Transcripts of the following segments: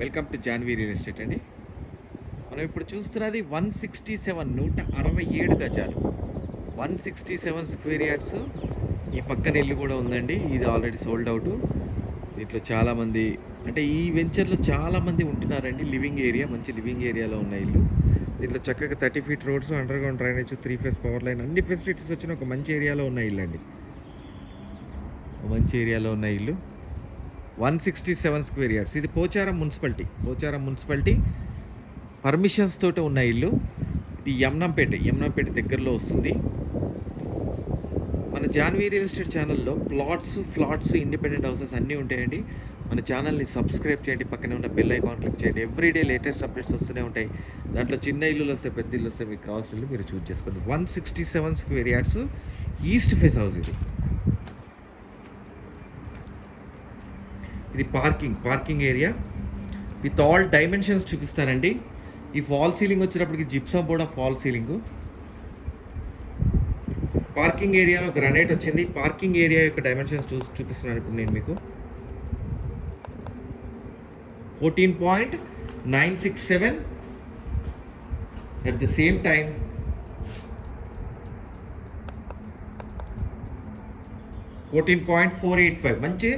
Welcome to Janvi real estate అండి. మనం ఇప్పుడు చూస్తున్నది వన్ సిక్స్టీ సెవెన్ నూట అరవై ఏడు గజాలు. One sixty seven square yards. ఈ పక్కన ఇల్లు కూడా ఉందండి. ఇది ఆల్రెడీ సోల్డ్ అవుట్. దీంట్లో చాలామంది అంటే ఈ వెంచర్లో చాలామంది ఉంటున్నారండి. లివింగ్ ఏరియా మంచి లివింగ్ ఏరియాలో ఉన్న ఇల్లు. దీంట్లో చక్కగా thirty feet roads underground drainage three phase power line అన్ని ఫెసిలిటీస్ వచ్చిన ఒక మంచి ఏరియాలో ఉన్న ఇల్లు అండి మంచి ఏరియాలో ఉన్న ఇల్లు. One sixty seven square yards. ఇది Pocharam municipality. Pocharam municipality permissions తోటి ఉన్న ఇల్లు. ఇది యమ్నంపేట. యమ్నంపేట దగ్గరలో వస్తుంది. మన జాన్వీ రియల్ ఎస్టేట్ ఛానల్లో ప్లాట్స్ ఫ్లాట్స్ ఇండిపెండెంట్ హౌసెస్ అన్నీ ఉంటాయండి. మన ఛానల్ని సబ్స్క్రైబ్ చేయండి. పక్కనే ఉన్న బెల్ ఐకాన్ క్లిక్ చేయండి. ఎవ్రీడే లేటెస్ట్ అప్డేట్స్ వస్తూనే ఉంటాయి. దాంట్లో చిన్న ఇల్లులు వస్తే పెద్ద ఇల్లు వస్తే మీకు కావాల్సిన ఇల్లు మీరు చూస్ చేసుకోండి one sixty seven square yards east face house ఇది. ఇది parking parking area. With all dimensions చూపిస్తానండి. ఈ ఫాల్ సీలింగ్ వచ్చినప్పటికి gypsum board of fall ceiling. Parking ఏరియాలో గ్రనైట్ వచ్చింది. పార్కింగ్ ఏరియా యొక్క డైమెన్షన్స్ చూ చూపిస్తున్నాను ఇప్పుడు నేను మీకు. Fourteen point nine six seven at the same time fourteen point four eight five. మంచి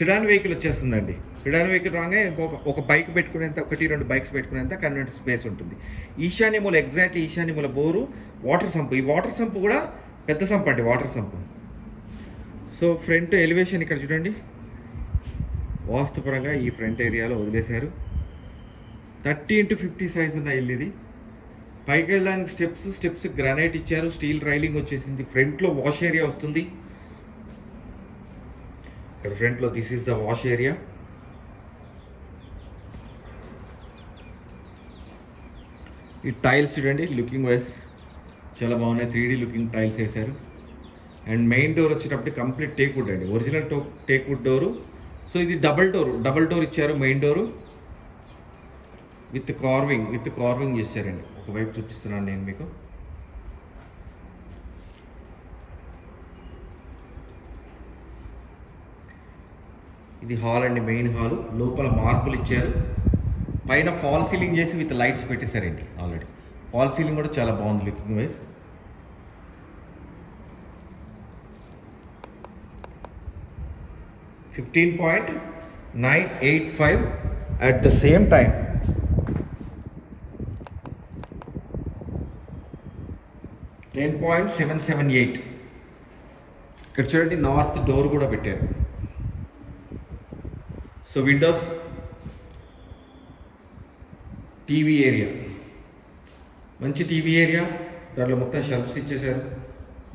సిడాన్ వెహికల్ వచ్చేస్తుందండి. సిడాన్ వెహికల్ రాగానే ఇంకొక ఒక బైక్ పెట్టుకునేంత ఒకటి రెండు బైక్స్ పెట్టుకునేంత కన్వెంట్ స్పేస్ ఉంటుంది. ఈశాన్య మూల ఎగ్జాక్ట్లీ ఈశాన్య మూల బోరు వాటర్ సంపు ఈ వాటర్ సంపు కూడా పెద్ద సంపు అండి water sump so front elevation ఇక్కడ చూడండి. వాస్తుపరంగా ఈ ఫ్రంట్ ఏరియాలో వదిలేశారు. థర్టీ ఇంటూ ఫిఫ్టీ సైజ్ ఉన్న ఇల్లు ఇది. పైకి వెళ్ళడానికి స్టెప్స్ స్టెప్స్ గ్రానైట్ ఇచ్చారు. స్టీల్ రైలింగ్ వచ్చేసింది. ఫ్రంట్లో వాష్ ఏరియా వస్తుంది. ఇక్కడ ఫ్రంట్లో this is the wash area ఈ టైల్స్ చూడండి లుకింగ్ వైస్ చాలా బాగున్నాయి. త్రీ డీ లుకింగ్ టైల్స్ వేశారు. అండ్ మెయిన్ డోర్ వచ్చేటప్పుడు కంప్లీట్ టేక్ వుడ్ అండి. ఒరిజినల్ టో టేక్ వుడ్ డోరు సో ఇది డబల్ డోర్ డబల్ డోర్ ఇచ్చారు main door with carving with carving చేశారండి. ఒకవైపు చూపిస్తున్నాను నేను మీకు. ఇది హాల్ అండి మెయిన్ హాల్ లోపల మార్పులు ఇచ్చారు. పైన ఫాల్ సీలింగ్ చేసి విత్ లైట్స్ పెట్టేశారండి ఆల్రెడీ. ఫాల్ సీలింగ్ కూడా చాలా బాగుంది looking wise fifteen point nine eight five at the same time ten point seven seven eight. ఇక్కడ చూడండి నార్త్ డోర్ కూడా పెట్టారు. So windows TV area. మంచి టీవీ ఏరియా. దాంట్లో మొత్తం షెల్ఫ్స్ ఇచ్చేసారు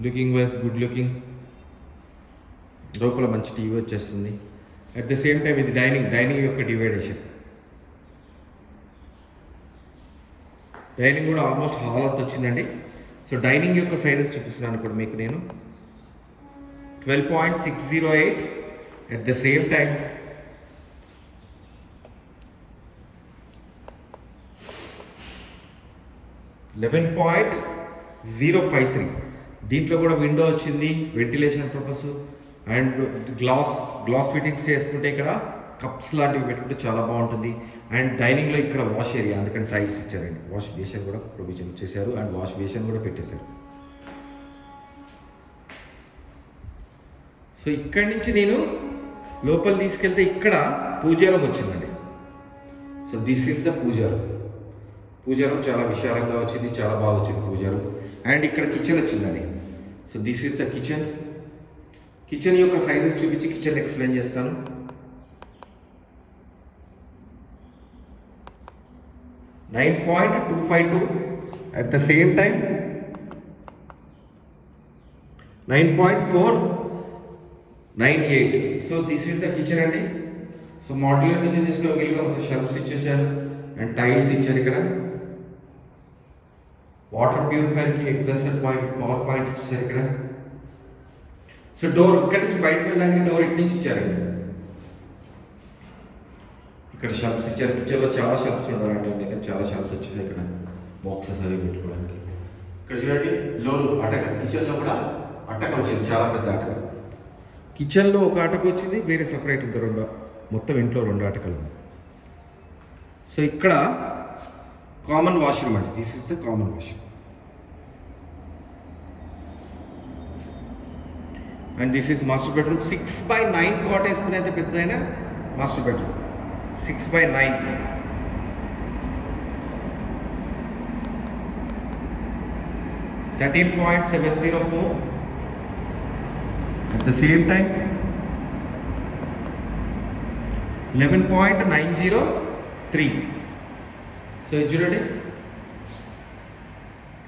లుకింగ్ వైజ్ గుడ్ లుకింగ్. లోపల మంచి టీవీ వచ్చేస్తుంది. అట్ ద సేమ్ టైం ఇది డైనింగ్ డైనింగ్ యొక్క డివైడేషన్. డైనింగ్ కూడా ఆల్మోస్ట్ హాల్ అంత వచ్చిందండి. సో డైనింగ్ యొక్క సైజెస్ చూపిస్తున్నాను ఇప్పుడు మీకు నేను. Twelve point six zero eight at the same time eleven point zero five three దీంట్లో కూడా విండో వచ్చింది ventilation purpose and glass glass fittings చేసుకుంటే ఇక్కడ కప్స్ లాంటివి పెట్టుకుంటే చాలా బాగుంటుంది. అండ్ డైనింగ్లో ఇక్కడ వాష్ ఏరియా అందుకని టైల్స్ ఇచ్చారండి. వాష్ బేషన్ కూడా ప్రొవిజన్ చేశారు అండ్ వాష్ బేషన్ కూడా పెట్టేశారు. సో ఇక్కడి నుంచి నేను లోపల తీసుకెళ్తే ఇక్కడ పూజారం వచ్చిందండి. So this is the pooja room. Pooja room చాలా విశాలంగా వచ్చింది చాలా బాగా వచ్చింది పూజారం. అండ్ ఇక్కడ కిచెన్ వచ్చిందండి. So this is the kitchen kitchen యొక్క సైజెస్ చూపించి కిచెన్ ఎక్స్ప్లెయిన్ చేస్తాను. Nine point two five two at the same time nine point four nine eight so this is the kitchen అండి. సో మాడ్యులర్ కిచెన్ తీసుకుని వీలుగా మొత్తం ఇచ్చేసారు and tiles ఇచ్చారు ఇక్కడ వాటర్ ప్యూరిఫైర్కి ఎగ్జాస్టర్ పాయింట్ పవర్ పాయింట్ ఇచ్చారు ఇక్కడ. సో డోర్ ఇక్కడి నుంచి బయటకు వెళ్ళడానికి డోర్ ఇటు నుంచి ఇచ్చారండి. ఇక్కడ షెల్ఫ్స్ ఇచ్చారు. కిచెన్లో చాలా షెల్ఫ్స్ ఉండాలండి అందుకని చాలా షెల్ఫ్స్ వచ్చేసి ఇక్కడ. బాక్సెస్ అవి పెట్టుకోవడానికి. ఇక్కడ చూడండి లోలు అటక. కిచెన్లో కూడా అటక వచ్చింది. చాలా పెద్ద అటక. కిచెన్లో ఒక అటక వచ్చింది. వేరే సపరేట్ ఇంకా రెండు. మొత్తం ఇంట్లో రెండు అటకలు ఉన్నాయి. సో ఇక్కడ కామన్ వాష్రూమ్ అండి. This is the common washroom and this is master bedroom six by nine cot వేసుకుని అయితే పెద్దదైన master bedroom six by nine thirteen point seven zero four at the same time eleven point nine zero three so చూడండి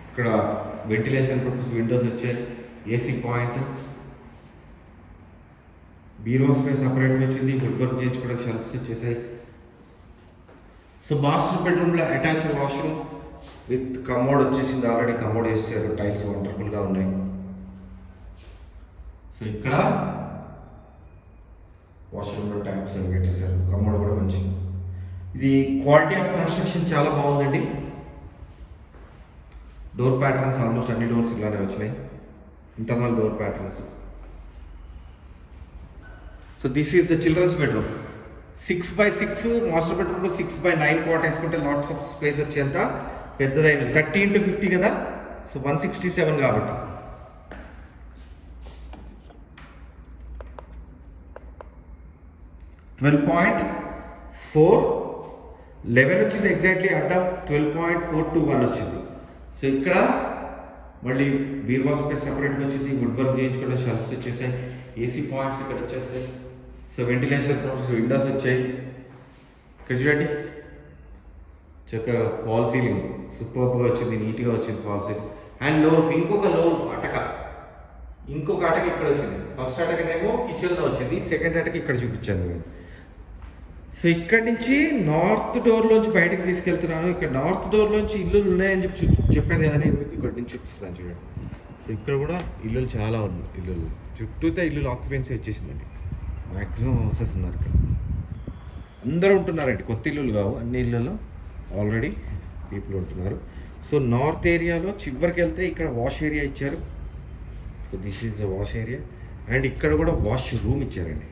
ఇక్కడ ventilation purpose windows వచ్చాయి. AC point బీరో space సపరేట్గా వచ్చింది wood work చేయించుకోవడానికి shelves వచ్చేసాయి సో మాస్టర్ బెడ్రూమ్లో attached washroom with commode వచ్చేసింది already commode వేసారు టైల్స్ వండర్ఫుల్గా ఉన్నాయి. సో ఇక్కడ వాష్రూమ్లో ట్యాప్స్ అవి పెట్టేశారు. కమోడ్ కూడా మంచి. ఇది క్వాలిటీ ఆఫ్ కన్స్ట్రక్షన్ చాలా బాగుందండి. డోర్ ప్యాటర్న్స్ ఆల్మోస్ట్ అన్ని డోర్స్ ఇలానే వచ్చినాయి. Internal door patterns so this is the children's bedroom six by six master బెడ్రూమ్లో సిక్స్ బై నైన్ క్వాట్ వేసుకుంటే లాట్స్ ఆఫ్ స్పేస్ వచ్చేంత పెద్దదైన థర్టీ ఇంటూ ఫిఫ్టీ కదా? సో వన్ సిక్స్టీ సెవెన్ కాబట్టి. Twelve point four eleven వచ్చింది exactly అడ్డం twelve point four two one వచ్చింది. So ఇక్కడ మళ్ళీ బీర్వా స్పేస్ సపరేట్గా వచ్చింది. వుడ్ వర్క్ చేయించుకునే షెల్ఫ్స్ వచ్చేసాయి ఏసీ పాయింట్స్ ఇక్కడ వచ్చేస్తాయి. సో వెంటిలేషన్ ప్రాబ్లమ్స్ విండోస్ వచ్చాయి. ఇక్కడ చూడండి చక్కగా ఫాల్ సీలింగ్ సూపర్గా వచ్చింది నీట్గా వచ్చింది ఫాల్ సీలింగ్ అండ్లో ఇంకొక లో అటక. ఇంకొక అటక ఇక్కడ వచ్చింది. ఫస్ట్ అటకనేమో కిచెన్లో వచ్చింది సెకండ్ అటక ఇక్కడ చూపించాను నేను. సో ఇక్కడ నుంచి నార్త్ డోర్లోంచి బయటకు తీసుకెళ్తున్నాను. ఇక్కడ నార్త్ డోర్లోంచి ఇల్లులు ఉన్నాయని చెప్పి చెప్పాను కదా నేను ఇక్కడ నుంచి చూపిస్తున్నాను చూడండి. సో ఇక్కడ కూడా ఇల్లులు చాలా ఉన్నాయి ఇల్లులు. చుట్టూతో ఇల్లులు ఆక్యుపెన్సీ వచ్చేసిందండి. మ్యాక్సిమం హౌసెస్ ఉన్నారు ఇక్కడ. అందరూ ఉంటున్నారండి. కొత్త ఇల్లులు కావు. అన్ని ఇళ్ళలో ఆల్రెడీ పీపుల్ ఉంటున్నారు. సో నార్త్ ఏరియాలో చివరికి వెళ్తే ఇక్కడ వాష్ ఏరియా ఇచ్చారు. So this is the wash area and ఇక్కడ కూడా వాష్ రూమ్ ఇచ్చారండి.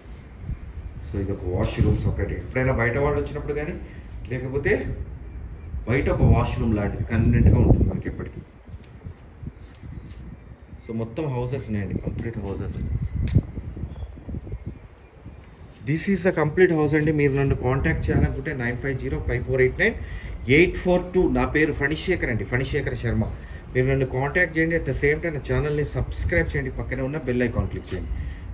సో ఇది ఒక వాష్ రూమ్ సపరేట్ ఎప్పుడైనా బయట వాళ్ళు వచ్చినప్పుడు కానీ లేకపోతే బయట ఒక వాష్ రూమ్ లాంటిది కన్వీనెంట్గా ఉంటుంది మనకి ఎప్పటికీ. సో మొత్తం హౌసెస్ ఉన్నాయండి. Complete houses this is the complete house అండి. మీరు నన్ను కాంటాక్ట్ చేయాలనుకుంటే nine five zero five four eight nine eight four two నా పేరు ఫణిశేఖర్ అండి. ఫణిశేఖర్ శర్మ. మీరు నన్ను కాంటాక్ట్ చేయండి. అట్ ద సేమ్ టైం నా ఛానల్ని సబ్స్క్రైబ్ చేయండి. పక్కనే ఉన్న బెల్ ఐకాన్ క్లిక్ చేయండి.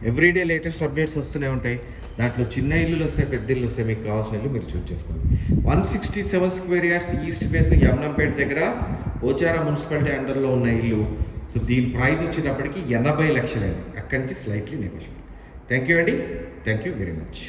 ఎవ్రీడే లేటెస్ట్ అప్డేట్స్ వస్తూనే ఉంటాయి. దాంట్లో చిన్న ఇల్లులు వస్తాయి పెద్ద ఇల్లు వస్తాయి. మీకు కావాల్సిన ఇల్లు మీరు చూస్ చేసుకోండి. One sixty seven square yards east face Yamunampet దగ్గర ఓచార మున్సిపాలిటీ అండర్లో ఉన్న ఇల్లు. సో దీని ప్రైస్ వచ్చినప్పటికీ ఎనభై లక్షలండి అక్కడికి స్లైట్లీ నెగోషియబుల్ థ్యాంక్ యూ అండి థ్యాంక్ యూ వెరీ మచ్